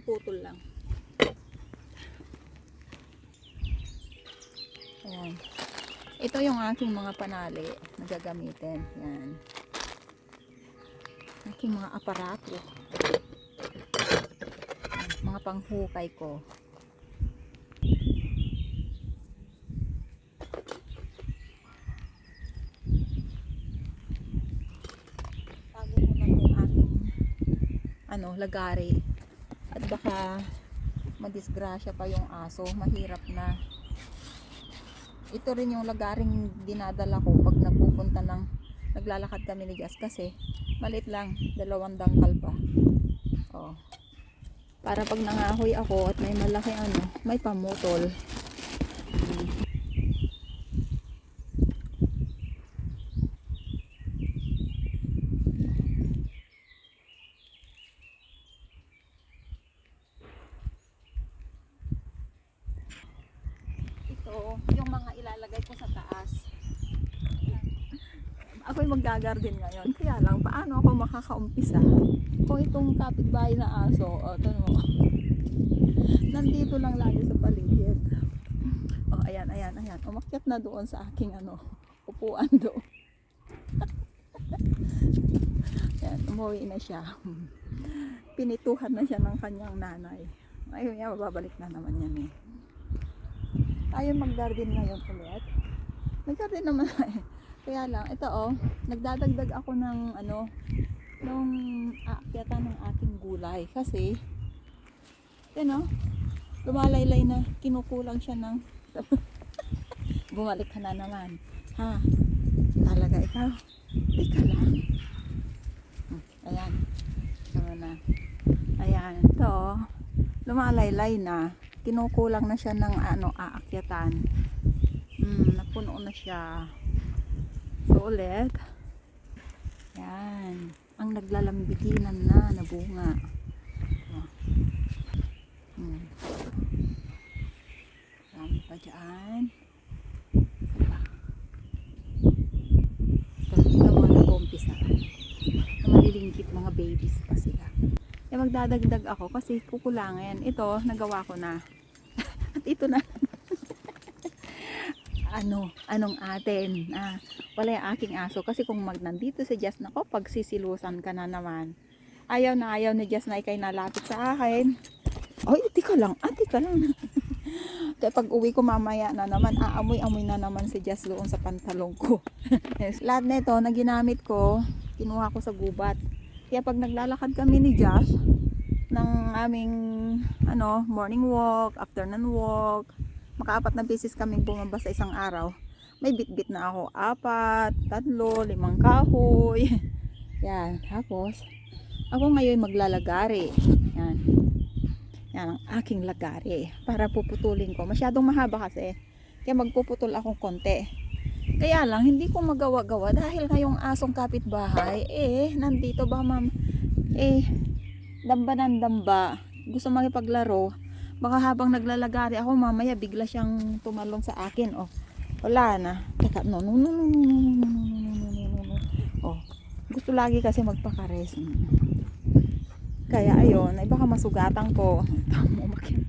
putol lang. Ayan. Ito yung aking mga panali na gagamitin. Yan. Aking mga aparato. Mga panghukay ko. Ano, lagari. At baka madisgrasya pa yung aso. Mahirap na. Ito rin yung lagaring dinadala ko pag nagpupunta ng naglalakad kami ni Jazz kasi maliit lang, dalawang dangkal pa. Oh. Para pag nangahoy ako at may malaki ano, may pamutol. Hmm. Ito, yung mga ilalagay ko sa taas. Ako'y maggagarden ngayon. Kaya lang, paano ako makakaumpisa? Kung itong kapitbahay na aso, o, ito mo. Nandito lang lagi sa paligid. Oh, ayan, ayan, ayan. Umakyat na doon sa aking ano, upuan doon. Ayan, umuwi na siya. Pinituhan na siya ng kanyang nanay. Ayun yan, babalik na naman yan eh. Tayo mag-garden ngayon ulit. Nag-garden naman tayo. Kaya lang, ito oh, nagdadagdag ako ng ano, nung aakyatan ng aking gulay. Kasi, yan oh, lumalaylay na, kinukulang siya ng, bumalik ka na naman. Ha? Talaga ikaw? Ika lang. Hmm, Ayan. Tama na. Ayan. Ito oh, lumalaylay na. Kinukulang na siya ng ano, aakyatan. Hmm, napuno na siya. So ulit. Yan. Ang naglalambitinan na na bunga. Oh. Hmm. Dami pa dyan. Diba? Ito, ito mga nag-umpisa. Na malilingkit mga babies pa sila. Eh magdadagdag ako kasi kukulangan. Ito, nagawa ko na. At ito na. Ano, anong atin. Ah, wala yung aking aso. Kasi kung mag nandito si Jess, nako, pag sisilusan ka na naman. Ayaw na ayaw ni Jess na ikay nalapit sa akin. Ay, tika lang. Ah, tika lang. Kaya pag uwi ko mamaya na naman, aamoy-amoy na naman si Jess doon sa pantalong ko. yes. Lahat nito na ginamit ko, kinuha ko sa gubat. Kaya pag naglalakad kami ni Josh, ng aming ano, morning walk, afternoon walk, makaapat na beses kaming bumaba sa isang araw. May bit-bit na ako, apat, tatlo, limang kahoy. Yan, tapos, ako ngayon maglalagari. Yan. Yan ang aking lagari. Para puputulin ko. Masyadong mahaba kasi. Kaya magpuputol akong konti. Kaya lang, hindi ko magawa-gawa dahil ngayong asong kapitbahay, eh, nandito ba ma'am, eh, damba ng damba, gusto makipaglaro, baka habang naglalagari ako, mamaya bigla siyang tumalon sa akin, oh. Wala na. Teka, no, no, no, no, no, no, no, no, no, no. Oh, gusto lagi kasi magpakares. Kaya ayun, ay baka masugatan ko. Tamo, umakyat.